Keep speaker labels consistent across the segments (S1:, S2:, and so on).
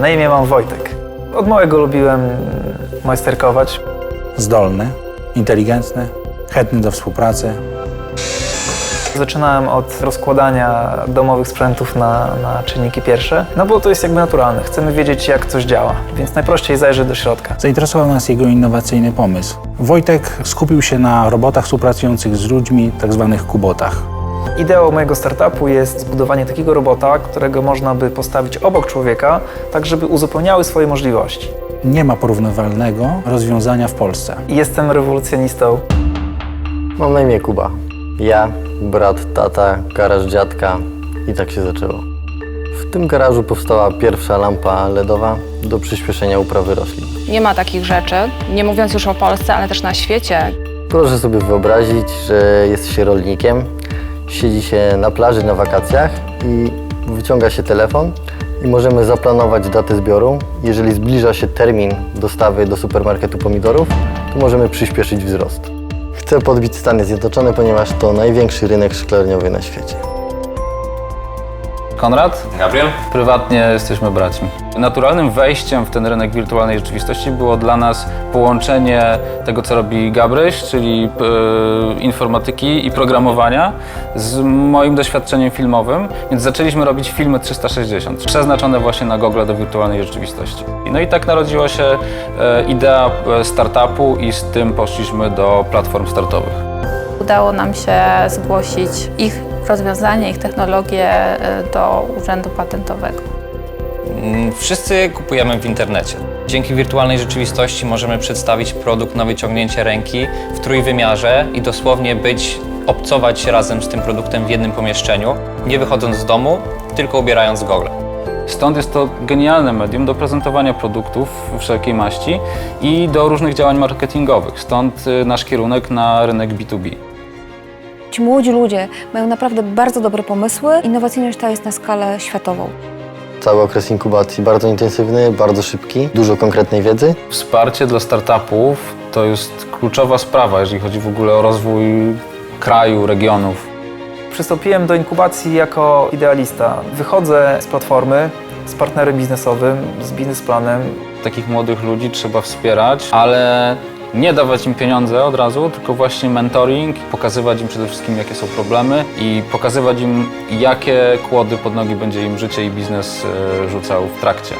S1: Na imię mam Wojtek. Od małego lubiłem majsterkować.
S2: Zdolny, inteligentny, chętny do współpracy.
S1: Zaczynałem od rozkładania domowych sprzętów na, na czynniki pierwsze, no bo to jest jakby naturalne. Chcemy wiedzieć, jak coś działa, więc najprościej zajrzeć do środka.
S2: Zainteresował nas jego innowacyjny pomysł. Wojtek skupił się na robotach współpracujących z ludźmi, tzw. kubotach.
S1: Ideą mojego startupu jest zbudowanie takiego robota, którego można by postawić obok człowieka, tak żeby uzupełniały swoje możliwości.
S2: Nie ma porównywalnego rozwiązania w Polsce.
S1: I Jestem rewolucjonistą.
S3: Mam na imię Kuba. Ja, brat, tata, garaż dziadka i tak się zaczęło. W tym garażu powstała pierwsza lampa LEDowa do przyspieszenia uprawy roślin.
S4: Nie ma takich rzeczy, nie mówiąc już o Polsce, ale też na świecie.
S3: Proszę sobie wyobrazić, że jest się rolnikiem, siedzi się na plaży na wakacjach i wyciąga się telefon i możemy zaplanować datę zbioru. Jeżeli zbliża się termin dostawy do supermarketu pomidorów, to możemy przyspieszyć wzrost. Chcę podbić Stany Zjednoczone, ponieważ to największy rynek szklarniowy na świecie.
S5: Konrad?
S6: Gabriel?
S5: Prywatnie jesteśmy braćmi. Naturalnym wejściem w ten rynek wirtualnej rzeczywistości było dla nas połączenie tego, co robi Gabryś, czyli e, informatyki i programowania, z moim doświadczeniem filmowym, więc zaczęliśmy robić filmy 360, przeznaczone właśnie na gogle do wirtualnej rzeczywistości. No i tak narodziła się e, idea e, startupu i z tym poszliśmy do platform startowych.
S4: Udało nam się zgłosić ich rozwiązanie, ich technologię e, do Urzędu Patentowego.
S6: Mm, Wszyscy je kupujemy w internecie. Dzięki wirtualnej rzeczywistości możemy przedstawić produkt na wyciągnięcie ręki w trójwymiarze i dosłownie być, obcować razem z tym produktem w jednym pomieszczeniu, nie wychodząc z domu, tylko ubierając gogle.
S5: Stąd jest to genialne medium do prezentowania produktów wszelkiej maści i do różnych działań marketingowych. Stąd y, nasz kierunek na rynek B2B.
S7: Ci młodzi ludzie mają naprawdę bardzo dobre pomysły. Innowacyjność ta jest na skalę światową.
S3: Cały okres inkubacji bardzo intensywny, bardzo szybki, dużo konkretnej wiedzy.
S5: Wsparcie dla startupów to jest kluczowa sprawa, jeżeli chodzi w ogóle o rozwój kraju, regionów.
S1: Przystąpiłem do inkubacji jako idealista. Wychodzę z platformy z partnerem biznesowym, z biznesplanem.
S5: Takich młodych ludzi trzeba wspierać, ale nie dawać im pieniądze od razu, tylko właśnie mentoring, pokazywać im przede wszystkim, jakie są problemy i pokazywać im, jakie kłody pod nogi będzie im życie i biznes e, rzucał w trakcie.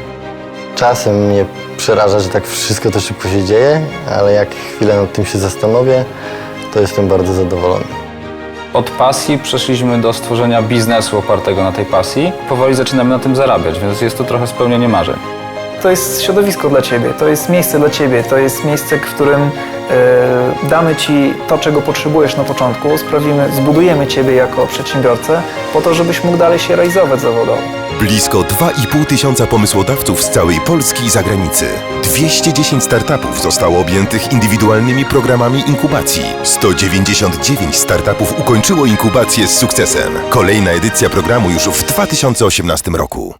S3: Czasem mnie przeraża, że tak wszystko to szybko się dzieje, ale jak chwilę nad tym się zastanowię, to jestem bardzo zadowolony.
S5: Od pasji przeszliśmy do stworzenia biznesu opartego na tej pasji. Powoli zaczynamy na tym zarabiać, więc jest to trochę spełnienie marzeń.
S1: To jest środowisko dla Ciebie, to jest miejsce dla Ciebie, to jest miejsce, w którym e, damy Ci to, czego potrzebujesz na początku, sprawimy, zbudujemy Ciebie jako przedsiębiorcę po to, żebyś mógł dalej się realizować zawodowo.
S8: Blisko 2,5 tysiąca pomysłodawców z całej Polski i zagranicy. 210 startupów zostało objętych indywidualnymi programami inkubacji. 199 startupów ukończyło inkubację z sukcesem. Kolejna edycja programu już w 2018 roku.